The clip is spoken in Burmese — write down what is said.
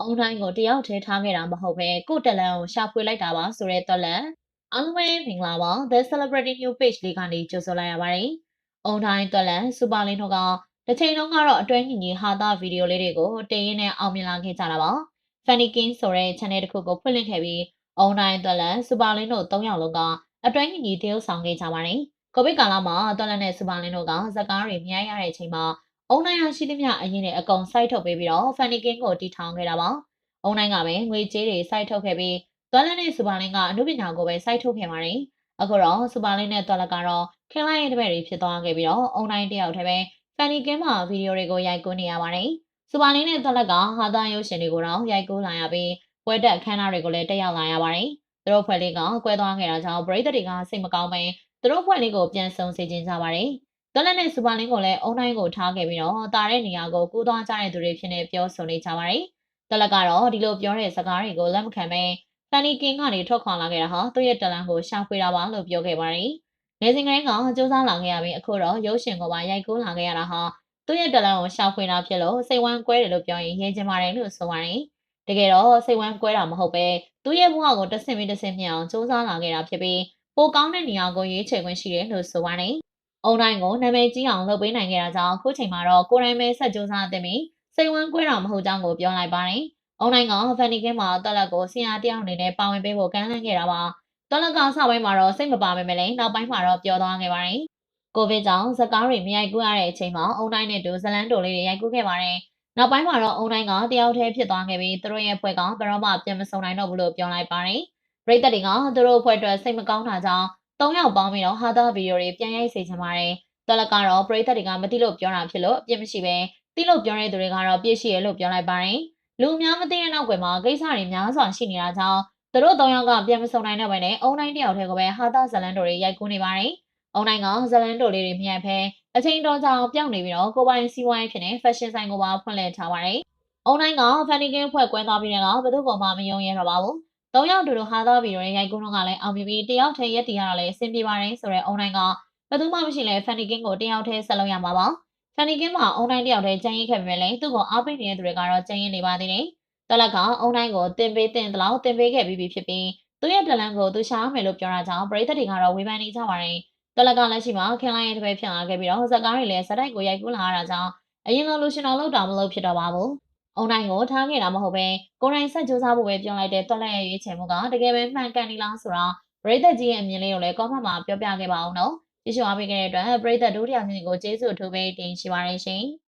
အုံတိုင်းကိုတယောက်တည်းထားခဲ့တာမဟုတ်ပဲကိုယ့်တလန်ကိုရှာဖွေလိုက်တာပါဆိုတဲ့တော်လန်အားလုံးပဲမင်္ဂလာပါ The Celebrity New Page လေးကနေကြိုဆိုလိုက်ရပါတယ်။အုံတိုင်းတော်လန်စူပါလင်းတို့ကတစ်ချိန်လုံးကတော့အတွဲညီညီဟာတာဗီဒီယိုလေးတွေကိုတင်ရင်းနဲ့အောင်မြင်လာခဲ့ကြတာပါ။ Funny King ဆိုတဲ့ channel တစ်ခုကိုဖွင့်လှစ်ခဲ့ပြီးအုံတိုင်းတော်လန်စူပါလင်းတို့၃ယောက်လုံးကအတွဲညီညီတရုပ်ဆောင်ခဲ့ကြပါတယ်။ကိုဗစ်ကာလမှာတော်လန်နဲ့စူပါလင်းတို့ကဇက်ကားတွေမြင်ရတဲ့အချိန်မှာ အုံနိုင်ရရှိသမျှအရင်နဲ့အကုန်စိုက်ထုတ်ပေးပြီးတော့ Funny King ကိုတီထောင်ခဲ့တာပါ။အုံနိုင်ကပဲငွေကြေးတွေစိုက်ထုတ်ခဲ့ပြီးတော်လန်နဲ့စူပါလင်းကအမှုပညာကိုပဲစိုက်ထုတ်ခဲ့ပါတယ်။အခုတော့စူပါလင်းနဲ့တော်လန်ကတော့ခင်လိုက်ရဲ့တပည့်တွေဖြစ်သွားခဲ့ပြီးတော့အုံနိုင်တယောက်တည်းပဲ Funny King မှာဗီဒီယိုတွေကိုရိုက်ကူးနေရပါတယ်။စူပါလင်းနဲ့တော်လန်ကဟာသားရုပ်ရှင်တွေကိုတော့ရိုက်ကူးလာရပြီးပွဲတက်အခမ်းအနားတွေကိုလည်းတက်ရောက်လာရပါတယ်။သူတို့ဖွဲ့လေးကကွဲသွားခဲ့တာကြောင့်ပရိသတ်တွေကစိတ်မကောင်းပဲသူတို့ဖွဲ့လေးကိုပြန်ဆုံစေခြင်းကြပါတယ်။ တော်လက်နဲ့စူပါလင်းကိုလည်းအုံတိုင်းကိုထားခဲ့ပြီးတော့တာတဲ့နေရာကိုကူးသွားကြတဲ့သူတွေဖြစ်နေပြောဆိုနေကြပါတယ်။တော်လက်ကတော့ဒီလိုပြောတဲ့စကားတွေကိုလက်မခံပဲဖန်နီကင်ကနေထွက်ခွာလာခဲ့တာဟာသူ့ရဲ့တလန်ကိုရှာဖွေတာပါလို့ပြောခဲ့ပါတယ်။နေစဉ်ကလေးကစူးစမ်းလာခဲ့ရပြီးအခုတော့ရုပ်ရှင်ကိုပါရိုက်ကူးလာခဲ့ရတာဟာသူ့ရဲ့တလန်ကိုရှာဖွေတာဖြစ်လို့စိတ်ဝမ်းကွဲတယ်လို့ပြောရင်ရေးချင်ပါတယ်လို့ဆိုပါတယ်။တကယ်တော့စိတ်ဝမ်းကွဲတာမဟုတ်ပဲသူ့ရဲ့ဘဝကိုတဆင့်ပြီးတဆင့်မြောင်စူးစမ်းလာခဲ့တာဖြစ်ပြီးပိုကောင်းတဲ့နေရာကိုရွေးချယ်ခွင့်ရှိတယ်လို့ဆိုပါတယ်။ အုံတိုင်းကိုနာမည်ကြီးအောင်လုပ်ပေးနိုင်ခဲ့တာကြောင့်အခုချိန်မှာတော့ကိုယ်တိုင်ပဲဆက်စူးစမ်းတဲ့ပြီးစိတ်ဝမ်းကွဲတာမဟုတ်ကြောင်းကိုပြောလိုက်ပါတယ်။အုံတိုင်းကဖန်နီကင်းမှာတက်လက်ကိုဆရာတယောက်အနေနဲ့ပါဝင်ပေးဖို့ကမ်းလှမ်းခဲ့တာပါ။တက်လက်ကစပိုင်းမှာတော့စိတ်မပါပဲမလဲနောက်ပိုင်းမှာတော့ပျော်သွားခဲ့ပါတယ်။ကိုဗစ်ကြောင့်ဇကားတွေမရိုက်ကူးရတဲ့အချိန်မှာအုံတိုင်းနဲ့တူဇလန်တိုလေးတွေရိုက်ကူးခဲ့ပါတယ်။နောက်ပိုင်းမှာတော့အုံတိုင်းကတယောက်တည်းဖြစ်သွားခဲ့ပြီးသူတို့ရဲ့ဖွဲ့ကဘယ်တော့မှပြန်မဆုံနိုင်တော့ဘူးလို့ပြောလိုက်ပါတယ်။ပရိသတ်တွေကသူတို့ဖွဲ့အတွက်စိတ်မကောင်းတာကြောင့် ၃ယောက်ပေါင်းပြီးတော့ဟာတာဗီဒီယိုတွေပြန်ရိုက်စေချင်ပါတယ်။တော်လက်ကတော့ပရိသတ်တွေကမသိလို့ပြောတာဖြစ်လို့အပြစ်မရှိပဲသိလို့ပြောတဲ့သူတွေကတော့ပြည့်ရှိရလို့ပြောလိုက်ပါတယ်။လူများမသိတဲ့နောက်ွယ်မှာကိစ္စတွေများစွာရှိနေတာကြောင့်သူတို့၃ယောက်ကပြန်မဆုံနိုင်တော့ဘဲနဲ့အုံတိုင်းတယောက်တည်းကိုပဲဟာတာဇလန်တိုတွေရိုက်ကူးနေပါတယ်။အုံတိုင်းကဇလန်တိုလေးတွေမြင်ဖဲအချိန်တော်ကြောင်ပြောင်းနေပြီးတော့ကိုပိုင်စီးပွားရေးဖြစ်နေ fashion ဆိုင်ကိုပါဖွင့်လှစ်ထားပါတယ်။အုံတိုင်းက Fanny King ဖွဲ့ကွဲသွားပြီးတော့ဘယ်သူမှမယုံရဲတော့ပါဘူး။ သုံးယောက်တူတူဟာသားဗီဒီယိုတွေရိုက်ကူးတော့ကလည်းအောင်မြင်ပြီးတယောက်တည်းရက်တည်ရတာလည်းအဆင်ပြေပါတယ်ဆိုတော့အုံတိုင်းကဘယ်သူမှမရှိလဲ Fanny King ကိုတယောက်တည်းဆက်လုပ်ရမှာပါ။ Fanny King မှာအုံတိုင်းတယောက်တည်းကျန်ရစ်ခဲ့ပေမဲ့လည်းသူ့ကိုအားပေးနေတဲ့သူတွေကတော့ကျန်ရစ်နေပါသေးတယ်။တလက်ကအုံတိုင်းကိုတင်ပေးတင်တလောက်တင်ပေးခဲ့ပြီးပြီဖြစ်ပြီးသူ့ရဲ့တလန်ကိုသူရှားမယ်လို့ပြောတာကြောင့်ပရိသတ်တွေကတော့ဝေဖန်နေကြပါတယ်။တလက်ကလက်ရှိမှာခင်လိုင်းရဲ့တပည့်ဖြစ်လာခဲ့ပြီးတော့ဇက်ကားတွေလည်းဇက်တိုက်ကိုရိုက်ကူးလာရတာကြောင့်အရင်လိုလူရှင်တော်လောက်တောင်မလုပ်ဖြစ်တော့ပါဘူး။ အုံတိုင်းကိုထားခဲ့တာမဟုတ်ပဲကိုယ်တိုင်ဆက်ကြိုးစားဖို့ပဲပြောလိုက်တဲ့တွက်လက်ရဲ့ရွေးချယ်မှုကတကယ်ပဲမှန်ကန်နေလားဆိုတော့ပရိသတ်ကြီးရဲ့အမြင်လေးကိုလည်း comment မှာပြောပြခဲ့ပါအောင်နော်။ကြည့်ရှုအားပေးခဲ့တဲ့အတွက်ပရိသတ်ဒုတိယချင်းကိုကျေးဇူးအထူးပဲတင်ရှိပါတယ်ရှင်။